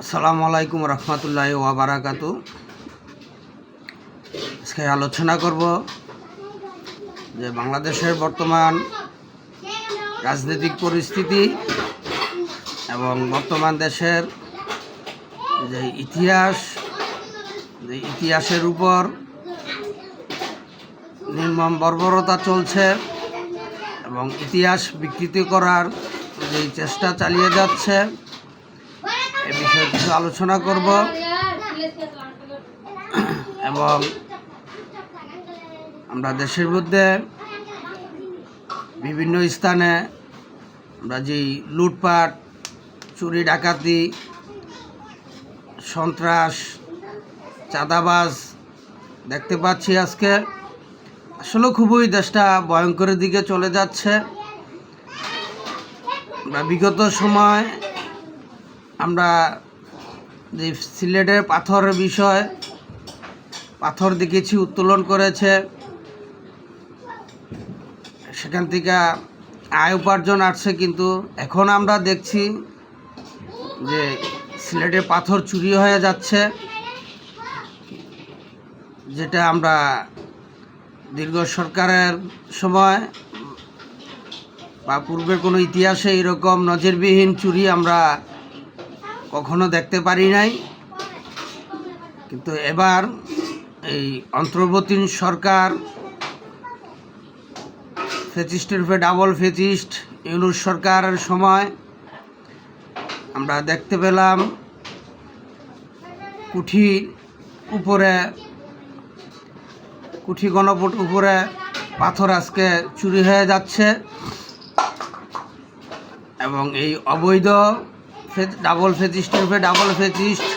আসসালামু আলাইকুম রহমতুল্লাহ ওয়াবারাকাতু আজকে আলোচনা করব যে বাংলাদেশের বর্তমান রাজনৈতিক পরিস্থিতি এবং বর্তমান দেশের যে ইতিহাস, যে ইতিহাসের উপর নির্মম বর্বরতা চলছে এবং ইতিহাস বিকৃতি করার যে চেষ্টা চালিয়ে যাচ্ছে, এ বিষয়ে কিছু আলোচনা করব। এবং আমরা দেশের মধ্যে বিভিন্ন স্থানে আমরা যেই লুটপাট, চুরি, ডাকাতি, সন্ত্রাস, চাঁদাবাজ দেখতে পাচ্ছি আজকে। আসলে খুবই দেশটা ভয়ঙ্করের দিকে চলে যাচ্ছে। আমরা বিগত সময় আমরা যে সিলেটের পাথরের বিষয় পাথর দেখেছি, উত্তোলন করেছে, সেখান থেকে আয় উপার্জন আসছে, কিন্তু এখন আমরা দেখছি যে সিলেটের পাথর চুরি হয়ে যাচ্ছে, যেটা আমরা দীর্ঘ সরকারের সময় বা পূর্বের কোনো ইতিহাসে এরকম নজরবিহীন চুরি আমরা কখনো দেখতে পারি নাই। কিন্তু এবার এই অন্তর্বর্তী সরকার ফেচিস্টের উপরে ডাবল ফেচিস্ট ইউনুস সরকারের সময় আমরা দেখতে পেলাম কুঠি উপরে, কুঠি গণপট উপরে পাথর আজকে চুরি হয়ে যাচ্ছে। এবং এই অবৈধ ডাবল ফেচিস্টের উপরে ডাবল ফেচিস্ট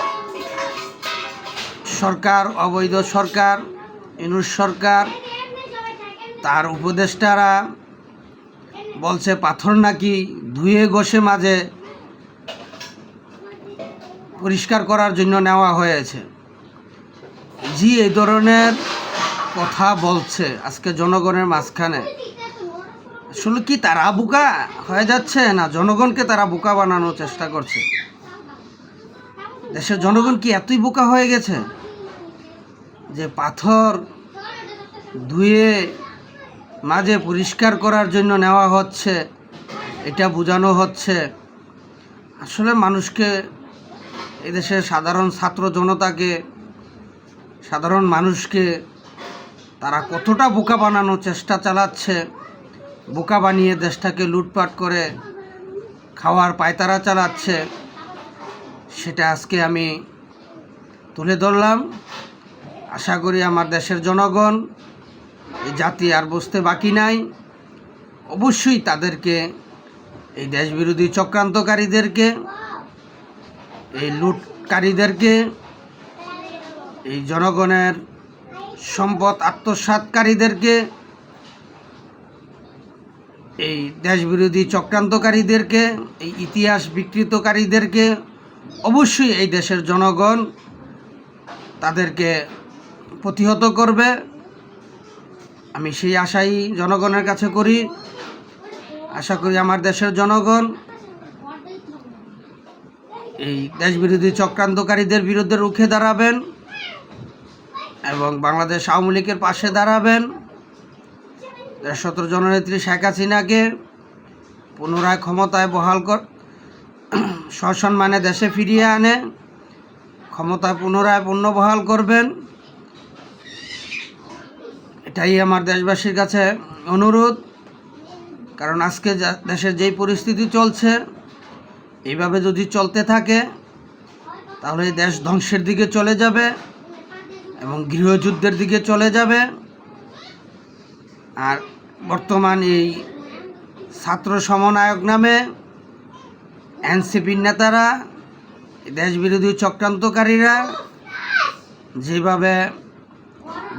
সরকার, অবৈধ সরকার, ইনুস সরকার, তার উপদেষ্টারা বলছে, পাথর নাকি ধুয়ে ঘষে মাঝে পরিষ্কার করার জন্য নেওয়া হয়েছে। জি, এই ধরনের কথা বলছে আজকে জনগণের মাঝখানে। আসলে কি তারা বোকা হয়ে যাচ্ছে না জনগণকে তারা বোকা বানানোর চেষ্টা করছে? দেশের জনগণ কি এতই বোকা হয়ে গেছে যে পাথর ধুয়ে মাঝে পরিষ্কার করার জন্য নেওয়া হচ্ছে, এটা বোঝানো হচ্ছে? আসলে মানুষকে এদেশের সাধারণ ছাত্র জনতাকে, সাধারণ মানুষকে তারা কতটা বোকা বানানোর চেষ্টা চালাচ্ছে? বোকা বানিয়ে দেশটাকে লুটপাট করে খাওয়ার পায়তারা চালাচ্ছে, সেটা আজকে আমি তুলে ধরলাম। আশা করি আমার দেশের জনগণ, এই জাতি আর বসতে বাকি নাই। অবশ্যই তাদেরকে, এই দেশবিরোধী চক্রান্তকারীদেরকে, এই লুটকারীদেরকে, এই জনগণের সম্পদ আত্মসাৎকারীদেরকে এই দেশবিরোধী চক্রান্তকারীদেরকে, এই ইতিহাস বিকৃতকারীদেরকে অবশ্যই এই দেশের জনগণ তাদেরকে প্রতিহত করবে। আমি সেই আশাই জনগণের কাছে করি। আশা করি আমার দেশের জনগণ এই দেশবিরোধী চক্রান্তকারীদের বিরুদ্ধে রুখে দাঁড়াবেন এবং বাংলাদেশ আওয়ামী লীগের পাশে দাঁড়াবেন। দেশত জননেত্রী শেখ হাসিনাকে পুনরায় ক্ষমতায় বহাল কর, সসম্মানে দেশে ফিরিয়ে আনে, ক্ষমতায় পুনরায় পুনর্বহাল করবেন। এটাই আমার দেশবাসীর কাছে অনুরোধ, কারণ আজকে দেশের যেই পরিস্থিতি চলছে, এইভাবে যদি চলতে থাকে, তাহলে দেশ ধ্বংসের দিকে চলে যাবে এবং গৃহযুদ্ধের দিকে চলে যাবে। আর বর্তমান এই ছাত্র সমন্বয়ক নামে এনসিপির নেতারা, দেশবিরোধী চক্রান্তকারীরা যেভাবে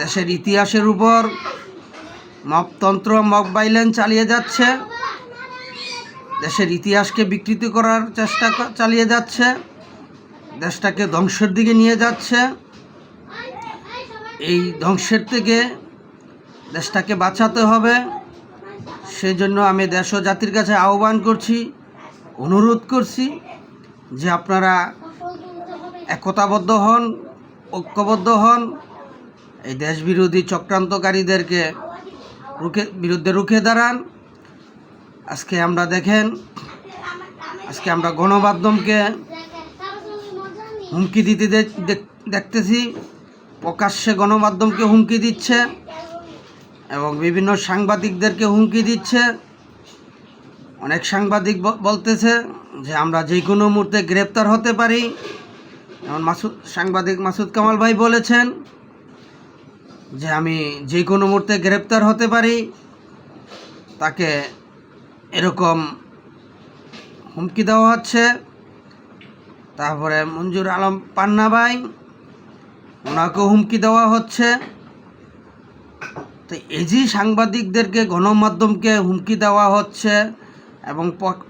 দেশের ইতিহাসের উপর মপতন্ত্র মক বাইলেন চালিয়ে যাচ্ছে, দেশের ইতিহাসকে বিকৃতি করার চেষ্টা চালিয়ে যাচ্ছে, দেশটাকে ধ্বংসের দিকে নিয়ে যাচ্ছে। এই ধ্বংসের থেকে দেশটাকে বাঁচাতে হবে। সেই জন্য আমি দেশ জাতির কাছে আহ্বান করছি, অনুরোধ করছি যে আপনারা একতাবদ্ধ হন, ঐক্যবদ্ধ হন। এই দেশবিরোধী চক্রান্তকারীদেরকে রুখে, বিরুদ্ধে রুখে দাঁড়ান। আজকে আমরা দেখেন, আজকে আমরা গণমাধ্যমকে হুমকি দিতে দেখতেছি। প্রকাশ্যে গণমাধ্যমকে হুমকি দিচ্ছে। এবং বিভিন্ন সাংবাদিকদেরকে হুমকি দিচ্ছে। অনেক সাংবাদিক বলতেছে যে আমরা যে কোনো মুহূর্তে গ্রেপ্তার হতে পারি। যেমন মাসুদ, সাংবাদিক মাসুদ কামাল ভাই বলেছেন যে আমি যে কোনো মুহূর্তে গ্রেপ্তার হতে পারি। তাকে এরকম হুমকি দেওয়া হচ্ছে। তারপরে মঞ্জুর আলম পান্না ভাই, ওনাকেও হুমকি দেওয়া হচ্ছে। তো এজি সাংবাদিকদেরকে গণমাধ্যমকে হুমকি দেওয়া হচ্ছে এবং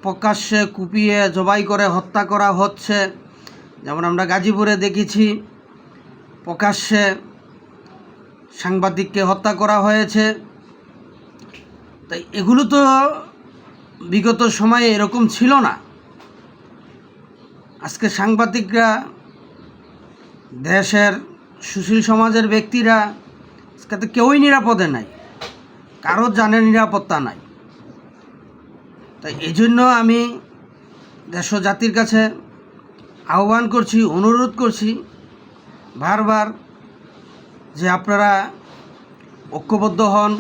প্রকাশ্যে কুপিয়ে জবাই করে হত্যা করা হচ্ছে, যেমন আমরা গাজীপুরে দেখেছি, প্রকাশ্যে সাংবাদিককে হত্যা করা হয়েছে। তাই এগুলো তো বিগত সময়ে এরকম ছিল না। আজকে সাংবাদিকরা, দেশের সুশীল সমাজের ব্যক্তিরা আজকে তো কেউই নিরাপদে নাই কারোর জানে নিরাপত্তা নাই তাই এই জন্য আমি দেশ জাতির কাছে আহ্বান করছি অনুরোধ করছি বারবার যে আপনারা ঐক্যবদ্ধ হন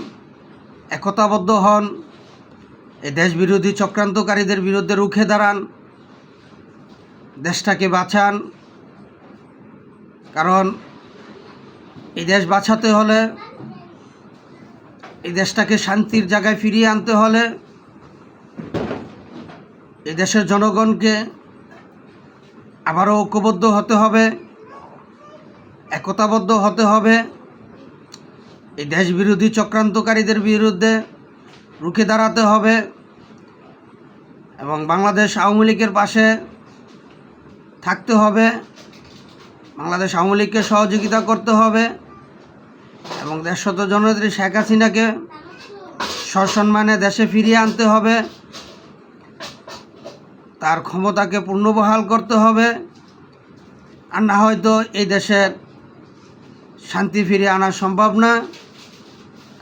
একতাবদ্ধ হন এই দেশবিরোধী চক্রান্তকারীদের বিরুদ্ধে রুখে দাঁড়ান দেশটাকে বাঁচান কারণ এই দেশ বাঁচাতে হলে, এই দেশটাকে শান্তির জায়গায় ফিরিয়ে আনতে হলে এই দেশের জনগণকে আবারও ঐক্যবদ্ধ হতে হবে, একতাবদ্ধ হতে হবে। এই দেশ বিরোধী চক্রান্তকারীদের বিরুদ্ধে রুখে দাঁড়াতে হবে এবং বাংলাদেশ আওয়ামী লীগের পাশে থাকতে হবে। বাংলাদেশ আওয়ামী লীগকে সহযোগিতা করতে হবে। এবং দেশত জননেত্রী শেখ হাসিনাকে সসম্মানে দেশে ফিরিয়ে আনতে হবে। তার ক্ষমতাকে পূর্ণবহাল করতে হবে আর না হয়তো এই দেশের শান্তি ফিরিয়ে আনা সম্ভব না।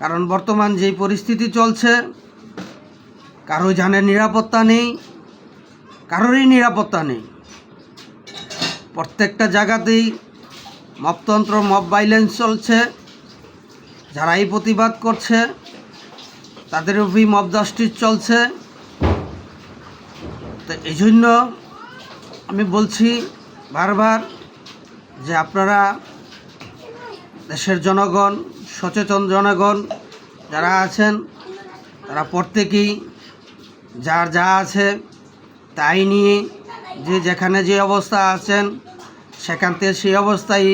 কারণ বর্তমান যেই পরিস্থিতি চলছে, কারও জানের নিরাপত্তা নেই, কারোরই নিরাপত্তা নেই। প্রত্যেকটা জায়গাতেই মপতন্ত্র, মব ভাইলেন্স চলছে। যারা এই প্রতিবাদ করছে, তাদের উপরই মব চলছে। তো এই জন্য আমি বলছি বারবার যে আপনারা দেশের জনগণ, সচেতন জনগণ যারা আছেন, তারা প্রত্যেকেই যার যা আছে তাই নিয়ে যে যেখানে যে অবস্থা আছেন, সেখান থেকে সেই অবস্থায়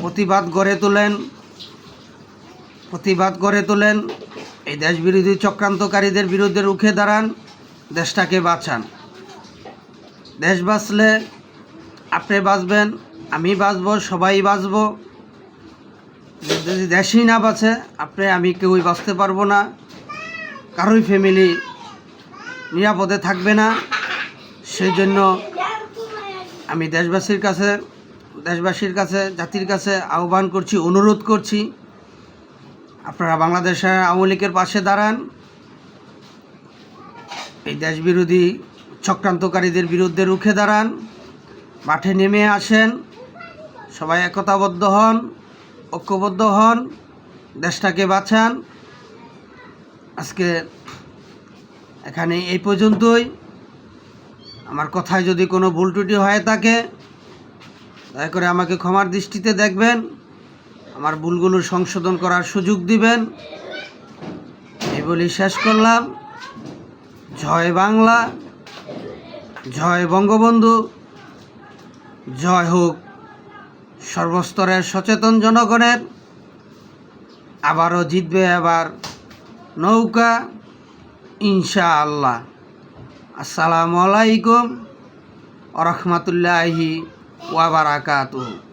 প্রতিবাদ গড়ে তোলেন। প্রতিবাদ গড়ে তোলেন। এই দেশবিরোধী চক্রান্তকারীদের বিরুদ্ধে রুখে দাঁড়ান, দেশটাকে বাঁচান। দেশ বাঁচলে আপনি বাঁচবেন, আমি বাঁচব, সবাই বাঁচব। যদি দেশই না বাঁচে, আপনি, আমি কেউই বাঁচতে পারব না। কারোই ফ্যামিলি নিরাপদে থাকবে না। সেই জন্য আমি দেশবাসীর কাছে দেশবাসীর কাছে, জাতির কাছে আহ্বান করছি, অনুরোধ করছি। আপনারা বাংলাদেশের আওয়ামী লীগের পাশে দাঁড়ান। এই দেশবিরোধী চক্রান্তকারীদের বিরুদ্ধে রুখে দাঁড়ান। মাঠে নেমে আসেন। সবাই একতাবদ্ধ হন, ঐক্যবদ্ধ হন, দেশটাকে বাঁচান। আজকে এখানে এই পর্যন্তই। আমার কথায় যদি কোনো ভুল ত্রুটি হয়ে থাকে, দয়া করে আমাকে ক্ষমার দৃষ্টিতে দেখবেন। আমার ভুলগুলো সংশোধন করার সুযোগ দিবেন। এই বলি শেষ করলাম। জয় বাংলা, জয় বঙ্গবন্ধু, জয় হোক সর্বস্তরের সচেতন জনগণের। আবারও জিতবে এবার নৌকা, ইনশাআল্লাহ। আসসালামু আলাইকুম রহমতুল্লাহি ওয়াবারাকাতুহু